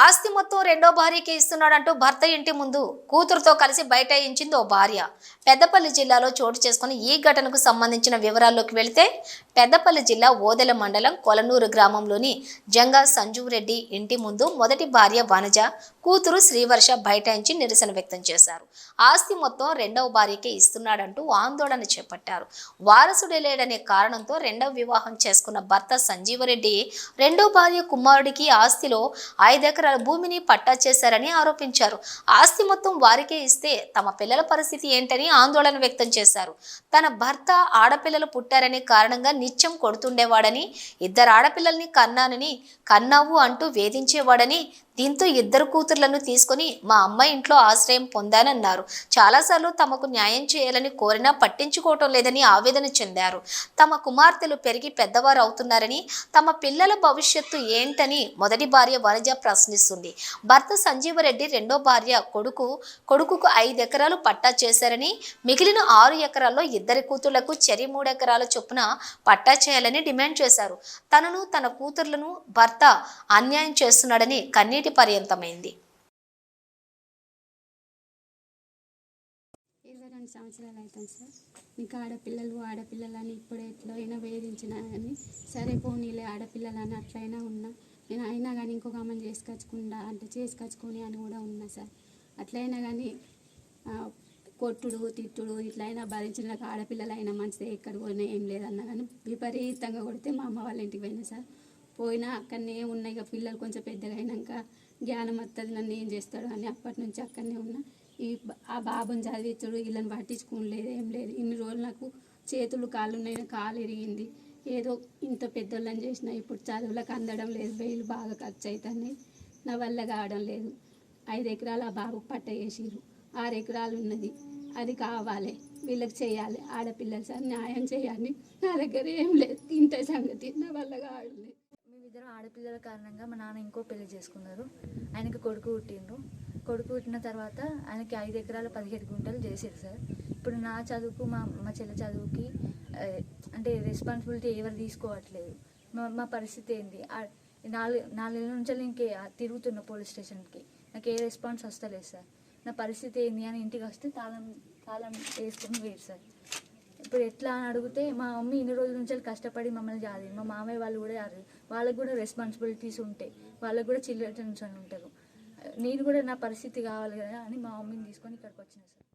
ఆస్తి మొత్తం రెండో భార్యకి ఇస్తున్నాడంటూ భర్త ఇంటి ముందు కూతురుతో కలిసి బైఠాయించింది ఓ భార్య. పెద్దపల్లి జిల్లాలో చోటు చేసుకుని ఈ ఘటనకు సంబంధించిన వివరాల్లోకి వెళితే పెద్దపల్లి జిల్లా ఓదెల మండలం కొలనూరు గ్రామంలోని జంగా సంజీవరెడ్డి ఇంటి ముందు మొదటి భార్య వనజ కూతురు శ్రీవర్ష బైఠాయించి నిరసన వ్యక్తం చేశారు. ఆస్తి మొత్తం రెండవ భార్యకే ఇస్తున్నాడంటూ ఆందోళన చేపట్టారు. వారసుడే లేడనే కారణంతో రెండవ వివాహం చేసుకున్న భర్త సంజీవరెడ్డి రెండో భార్య కుమారుడికి ఆస్తిలో ఎకరాల భూమిని పట్టా చేశారని ఆరోపించారు. ఆస్తి మొత్తం వారికే ఇస్తే తమ పిల్లల పరిస్థితి ఏంటని ఆందోళన వ్యక్తం చేశారు. తన భర్త ఆడపిల్లలు పుట్టారనే కారణంగా నిత్యం కొడుతుండేవాడని ఇద్దరు ఆడపిల్లల్ని కన్నానని కన్నావు అంటూ వేధించేవాడని దీంతో ఇద్దరు కూతుర్లను తీసుకొని మా అమ్మ ఇంట్లో ఆశ్రయం పొందానన్నారు. చాలాసార్లు తమకు న్యాయం చేయాలని కోరినా పట్టించుకోవటం లేదని ఆవేదన చెందారు. తమ కుమార్తెలు పెరిగి పెద్దవారు అవుతున్నారని తమ పిల్లల భవిష్యత్తు ఏంటని మొదటి భార్య వనజ ప్రశ్నిస్తుంది. భర్త సంజీవరెడ్డి రెండో భార్య కొడుకు కొడుకుకు ఐదు ఎకరాలు పట్టా చేశారని మిగిలిన ఆరు ఎకరాల్లో ఇద్దరి కూతుళ్ళకు చెరి మూడు ఎకరాల చొప్పున పట్టా చేయాలని డిమాండ్ చేశారు. తనను తన కూతుర్లను భర్త అన్యాయం చేస్తున్నాడని కన్నీటి పర్యంతమైంది. ఇరవై రెండు సంవత్సరాలు అవుతుంది సార్. నీకు ఆడపిల్లలు ఆడపిల్లలని ఇప్పుడే ఇప్పుడు ఎట్లా అయినా వేధించినా కానీ సరే పోనీలే ఆడపిల్లలు అని అట్లయినా ఉన్నా. నేను అయినా కానీ ఇంకొక అమ్మని చేసుకొచ్చుకుండా అంటే చేసుకొచ్చుకొని అని కూడా ఉన్నా సార్. అట్లయినా కానీ కొట్టుడు తిట్టుడు ఇట్లయినా భరించిన ఆడపిల్లలైనా మంచిదే ఎక్కడ పోయినా ఏం లేదన్నా కానీ విపరీతంగా కొడితే మా అమ్మ వాళ్ళ ఇంటికి పోయినా సార్. పోయినా అక్కడనే ఉన్నాయి ఇక పిల్లలు కొంచెం పెద్దగా అయినాక జ్ఞానం వస్తుంది నన్ను ఏం చేస్తాడు అని అప్పటి నుంచి అక్కడనే ఉన్నా. ఈ ఆ బాబుని చదివించడు వీళ్ళని పట్టించుకోలేదు ఏం లేదు. ఇన్ని రోజులు నాకు చేతులు కాళ్ళు ఉన్నాయి కాలు ఇరిగింది. ఏదో ఇంత పెద్దోళ్ళని చేసిన ఇప్పుడు చదువులకు అందడం లేదు వెయ్యిలు బాగా ఖర్చు అవుతుంది నా వల్ల కావడం లేదు. ఐదు ఎకరాలు ఆ బాబుకు పట్ట వేసిర్రు ఆరు ఎకరాలు ఉన్నది. అది కావాలి వీళ్ళకి చేయాలి. ఆడపిల్లలు సార్ న్యాయం చేయాలి. నా దగ్గర ఏం లేదు. ఇంత సంగతి నా వల్ల కావడం లేదు. ఇద్దరు ఆడపిల్లల కారణంగా మా నాన్న ఇంకో పెళ్ళి చేసుకున్నారు. ఆయనకి కొడుకు పుట్టిండ్రు. కొడుకు పుట్టిన తర్వాత ఆయనకి ఐదు ఎకరాల పదిహేడు గుంటలు చేసారు సార్. ఇప్పుడు నా చదువుకు మా మా చెల్లె చదువుకి అంటే రెస్పాన్సిబిలిటీ ఎవరు తీసుకోవట్లేదు. మా మా పరిస్థితి ఏంటి నాలుగు నాలుగేళ్ళ నుంచి ఇంకే తిరుగుతున్నా పోలీస్ స్టేషన్కి. నాకు ఏ రెస్పాన్స్ వస్తలేదు సార్. నా పరిస్థితి ఏంది అని ఇంటికి వస్తే తాళం తాళం వేసుకొని వేరు సార్. ఇప్పుడు ఎట్లా అని అడిగితే మా మమ్మీ ఇన్ని రోజుల నుంచి కష్టపడి మమ్మల్ని జాది మా మామయ్య వాళ్ళు కూడా జాది వాళ్ళకి కూడా రెస్పాన్సిబిలిటీస్ ఉంటాయి. వాళ్ళకి కూడా చిల్డ్రన్స్ అని ఉంటారు నేను కూడా నా పరిస్థితి కావాలి కదా అని మా మమ్మీని తీసుకొని ఇక్కడికి వచ్చిన సార్.